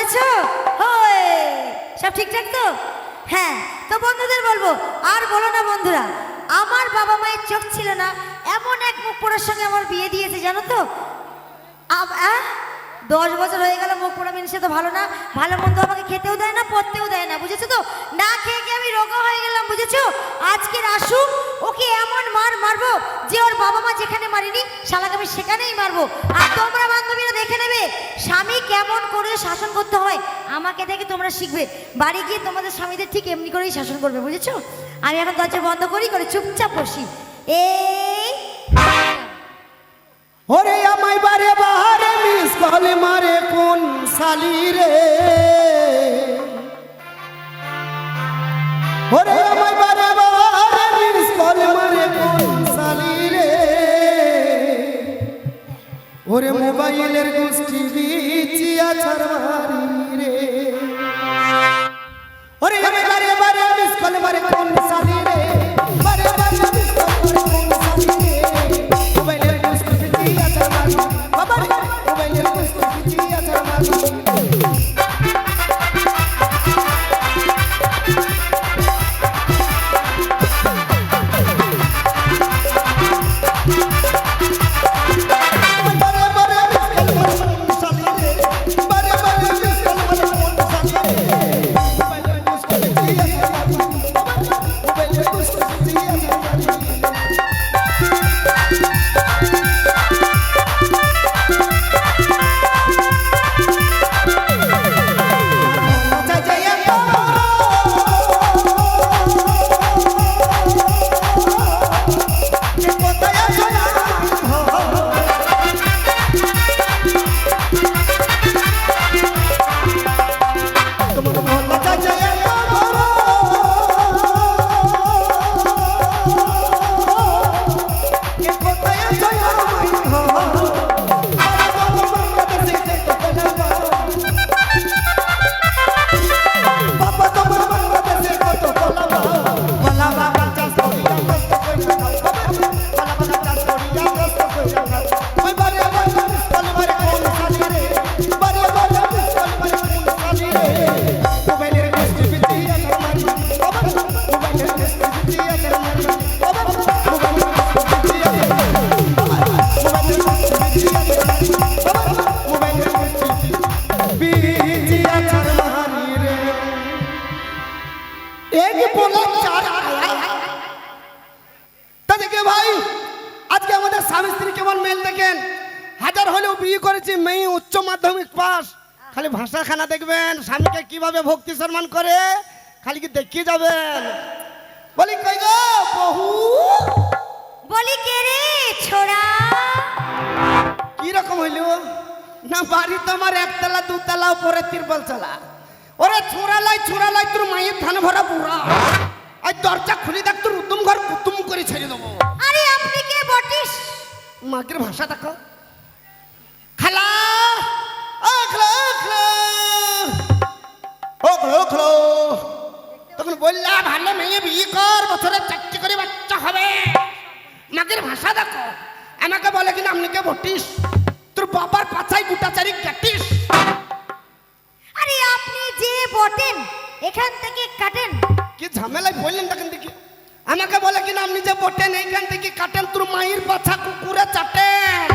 বুঝেছ হয়। সব ঠিকঠাক তো? হ্যাঁ তো বন্ধুদের বলব, আর বলো না বন্ধুরা, আমার বাবা মায়ের চোখ ছিল না, এমন এক মুখ পড়ার সঙ্গে আমার বিয়ে দিয়েছে, জানো তো? দশ বছর হয়ে গেল মুখ পোড়া মিনসে তো ভালো না, ভালো মন্দ আমাকে খেতেও দেয় না পড়তেও দেয় না, বুঝেছ তো? না খেয়ে খেয়ে আমি রোগা হয়ে গেলাম, বুঝেছ? আজকের আসুক ওকে এমন মার মারবো যে ওর বাবা মা যেখানে মারিনি, শালাকে আমি সেখানেই মারবো। আর তোমরা বান্ধবীরা দেখে নেবে, স্বামী কেমন করে শাসন করতে হয়, আমাকে দেখে তোমরা শিখবে। বাড়ি গিয়ে তোমাদের স্বামীদের ঠিক এমনি করেই শাসন করবে, বুঝেছ? আমি এখন দরজা বন্ধ করি, করে চুপচাপ বসি। এই কল মারে কোন সালি রে? ওরে আমায় বারে বারে মিস কল মারে কোন সালি রে? ওরে মোবাইলের গোষ্ঠী বিচিয়া ছাড়বারি এক বলে চার তা দেখে ভাই? আজকে আমাদের স্বামী স্ত্রী কেমন মেল দেখেন? হাজার হলেও বিয়ে করেছি মেয়ে উচ্চ মাধ্যমিক পাস। খালি ভাষা খানা দেখবেন স্বামীকে কীভাবে ভক্তি সম্মান করে খালি কি দেখিয়ে যাবেন? বলি কই গো বহু? বলি কে রে ছোড়া? কি রকম হইল? না বাড়ি তোমার একতলা দুতলা উপরে তিরপল চালা। ওরে ছোড়ালাই ছোড়ালাই তোর মায়ের ধান ভরা বুড়া। আর দরজা খুলে দেখ তোর উত্তম ঘর কুতুম করে ছেড়ে দেবো। আরে আপনি কে বটিস? মাকের ভাষা দেখো। খালা ও খালা খালা। ও খালা খালা। তখন বললা ভালো মেয়ে বিয়ে কর বছরে চারটে করে বাচ্চা হবে। মাকের ভাষা দেখো। আমাকে বলে কিনা আপনি কে বটিস? তোর বাবার পাছায় গোটা চারি কাটিস। বটেন এখান থেকে কাটেন। কি ঝামেলায় বললেন দেখেন দেখি। আমাকে বলে কিনা আপনি যে বটেন এইখান থেকে কাটেন তোর মায়ের পাছা কুকুরে চাটেন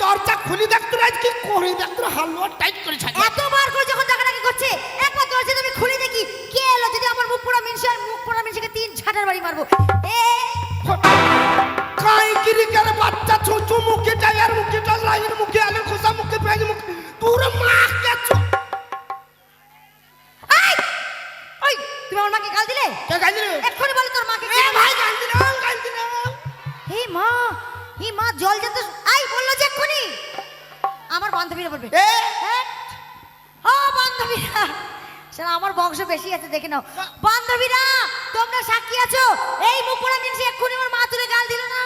দরজা খুলি দেখ তোর আজ কি করে দেখ তোর হালুয়া টাইট করে ছাড়ি। এতবার করে যখন ডাকাডাকি করছে একবার দরজা তুমি খুলে দেখি কে এলো? যদি আমার মুখ পোড়া মিনসে আর মুখ পোড়া মিনসেকে তিন ছাটার বাড়ি মারবো। সেটা বেশি আছে দেখে নাও। বান্ধবীরা তোমরা সাক্ষী আছো? এই মুখ পোড়া মিনসে এক্ষুনি আমার মা তুলে গাল দিল না।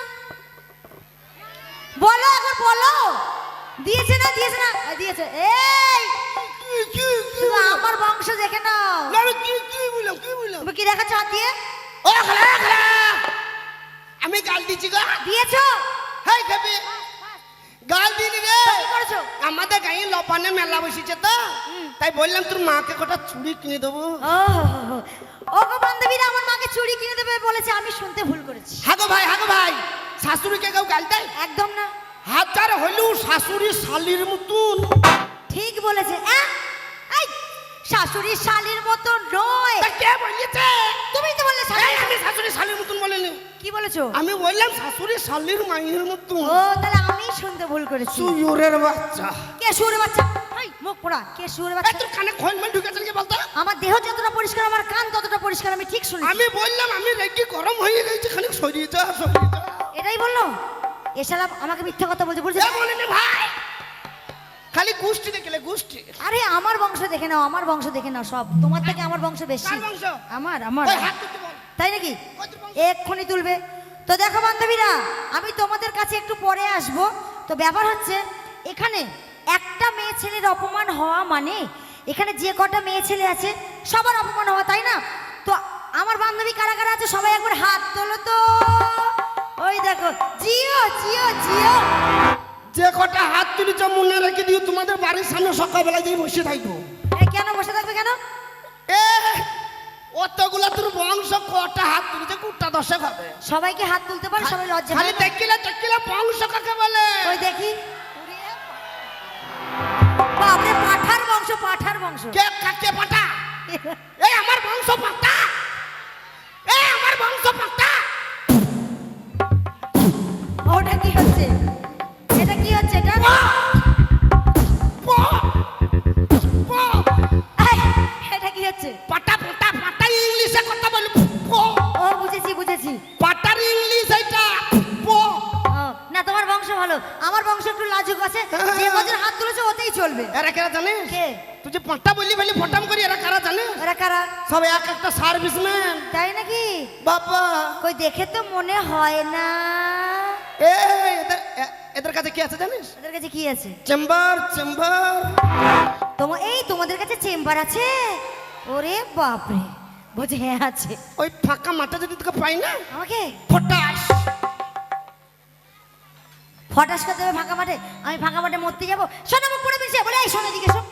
বলো একবার বলো। দিয়েছে না দিয়েছে না? দিয়েছে। এই! শুধু আমার বংশ দেখে নাও। কি কি বললাম কি বললাম কি দেখাচ্ছ হাত দিয়ে? ও খালা খালা! আমি গাল দিছি গা। দিয়েছ? হেই খাবি গাল দিলি রে আমাদের গায়ে লপানে মেলা বসেছে তো। তাই বললাম তোর মাকে কটা চুড়ি কিনে দেবো? ও গো বান্ধবীরা আমার মাকে চুড়ি কিনে দেবে বলেছে আমি শুনতে ভুল করেছি। হাগো ভাই হাগো ভাই শাশুড়িকে কেউ গাল দেয়? একদম না। হাজার হইলেও শাশুড়ি শালির মতন। ঠিক বলেছে শাশুড়ি শালির মতো নয় তা কে বলেছে তুমি তো বললে এই, শালি আমি শাশুড়ি শালির মতন বলিনি কি বলেছ আমি বললাম শাশুড়ি শালির মায়ের মতন ও তাহলে আমি শুনতে ভুল করেছি। সুয়োরের বাচ্চা। কে সুরে বাচ্চা? এই মুখ পোড়া কে সুরে এই বাচ্চা তোর কানে খোল মানে ঢুকেছে কি বলতো? আমার দেহ যতটা পরিষ্কার আমার কান ততটা পরিষ্কার আমি ঠিক শুনি আমি বললাম আমি রেগে গরম হয়ে গেছি খানিক সরিয়ে যা সরিয়ে যা। এটাই বলল? এছাড়া আমাকে মিথ্যা কথা বলছে বলছে বলিনি ভাই। খালি গোষ্ঠী দেখলে গোষ্ঠী। আরে আমার বংশ দেখে নাও আমার বংশ দেখে নাও সব। তোমার থেকে আমার বংশ বেশি। বংশ? আমার আমার। তাই নাকি? এক্ষুনি তুলবে। তো দেখো বান্ধবীরা আমি তোমাদের কাছে একটু পরে আসব। তো ব্যাপার হচ্ছে এখানে একটা মেয়ে ছেলের অপমান হওয়া মানে এখানে যে কটা মেয়ে ছেলে আছে সবার অপমান হওয়া তাই না? তো আমার বান্ধবী কারা কারা আছে সবাই একবার হাত তোলো তো। ওই দেখো জিও জিও জিও। যে কটা হাত তুলেছ মনে রেখে দিও তোমাদের বাড়ির সামনে সকালবেলা যেই বসে থাকব। কেন বসে থাকবে কেন? এ অতগুলা তোর বংশ কটা হাত তুলেছে কুটটা দশে হবে সবাইকে হাত তুলতে পারে সবাই লজ্জা খালি? দেখিলে দেখিলে বংশ কাকে বলে? ওই দেখি। বাপরে পাঠার বংশ পাঠার বংশ। কে কাকে পাটা এই আমার বংশ পাটা এই আমার বংশ পাটা ওটা কি হচ্ছে? বাবা। কই দেখে তো মনে হয় না। এ এদের কাছে কি আছে জানিস? ওদের কাছে কি আছে? Chamber chamber. তোমার এই তোমাদের কাছে চেম্বার আছে? ওরে বাপরে বলছে হ্যাঁ আছে। ওই ফাঁকা মাঠে যদি তোকে পাই না আমাকে? ফটাস। ফটাস করে দেবে ফাঁকা মাঠে। আমি ফাঁকা মাঠে মরতে যাব। শোনো মুখ পুরো মিশে বলে এই শোনো দিকে শোন।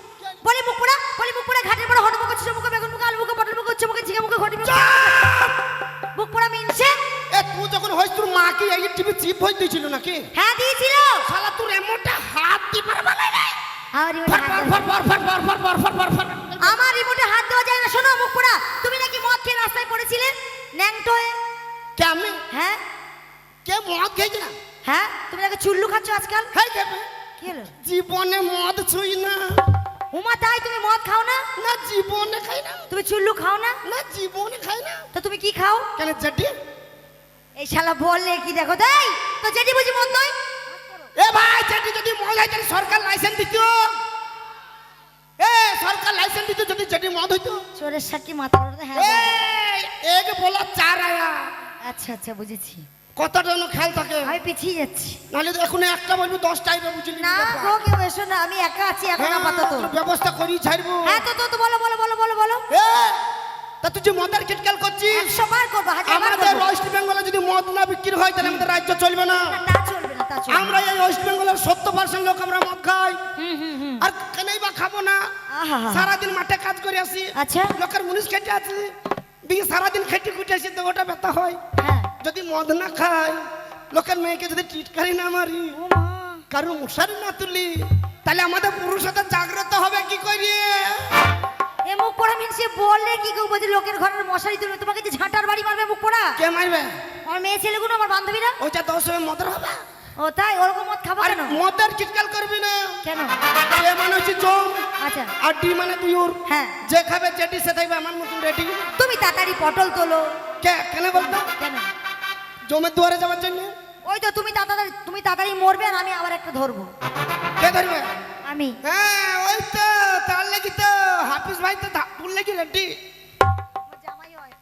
হয় তোর মাকে এই টিপে চিপ হয়ে দিয়েছিল নাকি? হ্যাঁ দিয়েছিল। শালা তোর এমনটা হাত দিয়ে পারে বলে নাই আমার রিমোটে হাত দেওয়া যায় না। শোনো মুখ পোড়া তুমি নাকি মদ খেয়ে রাস্তায় পড়েছিলে? ন্যাংটো হয়ে কে আমি? হ্যাঁ। কে মদ খেয়েছি না? হ্যাঁ তুমি নাকি চুল্লু খাচ্ছ আজকাল? হ্যাঁ কে জীবনে মদ ছুই না। উমা তাই তুমি মদ খাও না? না জীবনে খাই না। তুমি চুল্লু খাও না? না জীবনে খাই না। তো তুমি কি খাও? কেন চাটি এই শালা বললে কি দেখো? তাই তো যেটি বুঝি মন নয়? এ ভাই জেঠি যদি মন হয় তাহলে সরকার লাইসেন্স দিত। এ সরকার লাইসেন্স দিত যদি জেঠি মদ হইতো। চোরের সাক্ষী মাথা ওড়াতে হ্যাঁ এক বলা চার আয়া। আচ্ছা আচ্ছা বুঝেছি। কতটা যেন খেয়াল থাকে। আমি পিছিয়ে যাচ্ছি। নাহলে এখন একটা বলবি দশটা আইবে বুঝলি। না গো কেউ এসো না আমি একা আছি এখন আপাতত। তোর ব্যবস্থা করি ছাড়বো। হ্যাঁ তো তো বলো বলো। তুই যে মদের কিটকাল করছিস? একশো করব আমাদের ওয়েস্ট বেঙ্গলে যদি মদ না বিক্রি হয় তাহলে আমাদের রাজ্য চলবে না। আমরা এই ওয়েস্ট বেঙ্গলের সত্তর পার্সেন্ট লোক আমরা মদ খাই। আর কেনই বা খাব না? সারাদিন মাঠে কাজ করে আসি। আচ্ছা। লোকের মুনিশ খেটে আছি। দিয়ে সারাদিন খেটে খুঁটে আসি তো ওটা ব্যথা হয়। হ্যাঁ। যদি মদ না খাই লোকের মেয়েকে যদি টিটকারি না মারি ও কারও মশারি না তুলি তাহলে আমাদের পুরুষতা জাগ্রত হবে কি করি এ মুখ পড়া মিনসে বললে কি কেউ বলছে লোকের ঘরের মশারি তুলবে তোমাকে যে ঝাঁটার বাড়ি মারবে মুখ পড়া? কে মারবে? আমার মেয়ে ছেলেগুলো আমার বান্ধবীরা। ওইটা দশ হবে মদের হবে? ও তাই? ওরকম মদ খাব আর কেন? মদের চিৎকার করবি না। কেন? এ মানে হচ্ছে জম আচ্ছা। আর ডি মানে দুইর হ্যাঁ। যে খাবে যেটি সে থাকবে আমার মতন রেডি। তুমি তাড়াতাড়ি পটল তোলো। কে? কেন বলতো? কেন? জমের দুয়ারে যাওয়ার জন্য। ওই তো তুমি তাড়াতাড়ি তুমি তাড়াতাড়ি মরবে আর আমি আবার একটা ধরবো। কে ধরবে? আমি। হ্যাঁ ওই তার তো। হাফিজ ভাই তো তোর লাগি রেডি জামাই হয়?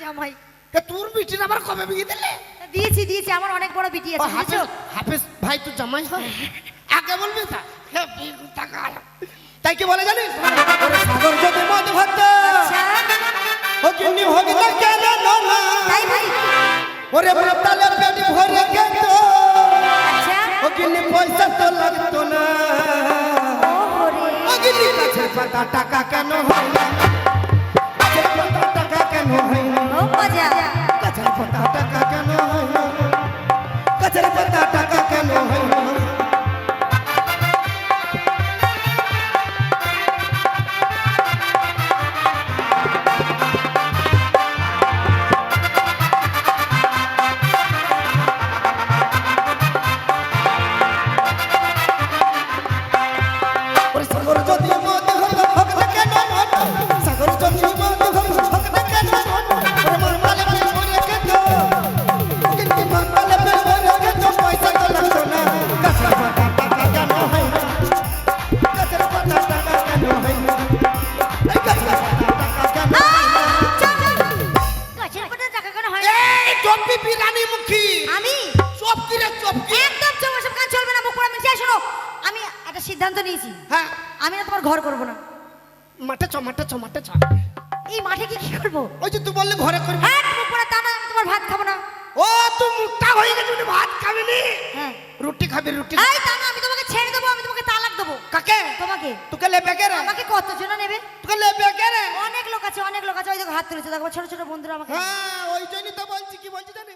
জামাই। কে তোর বিটির আবার কবে বিয়ে দিলে? দিয়েছি দিয়েছি আমার অনেক বড় বিটি আছে হাফিজ হাফিজ ভাই তুই জামাই হয়। আগে বলবি তা? হে, টাকা। তাই কি বলে জানিস? সাগর যদি মদ হতো আচ্ছা। ও কিন্নি হবে না কেন না তাই ভাই। ওরে মাতালে পেট ভরে গেত। আচ্ছা। ও কিন্নি পয়সা তো লাগতো পাতা টাকা কেন হয় না টাকা কেন হয় না গাছের পাতা টাকা কেন হয় না গাছের পাতা মাঠে চ মাঠে চ এই মাঠে কি কি করব? ওই যে তুই বললি ঘরে করবি। হ্যাঁ মুখ পড়া তা না তোমার ভাত খাব না। ও তুই মুখটা হয়ে গেছে তুই ভাত খাবি নি হ্যাঁ। রুটি খাবি রুটি এই তা না আমি তোমাকে ছেড়ে দেবো আমি তোমাকে তালাক দেবো। কাকে? তোমাকে। তোকে লেবে কে রে? আমাকে কতজন নেবে? তোকে লেবে কে রে? অনেক লোক আছে অনেক লোক আছে ওই দেখো হাত তুলেছে দেখো ছোট ছোট বন্ধুরা আমাকে হ্যাঁ ওই জন্যই তো বলছি কি বলছি জানি?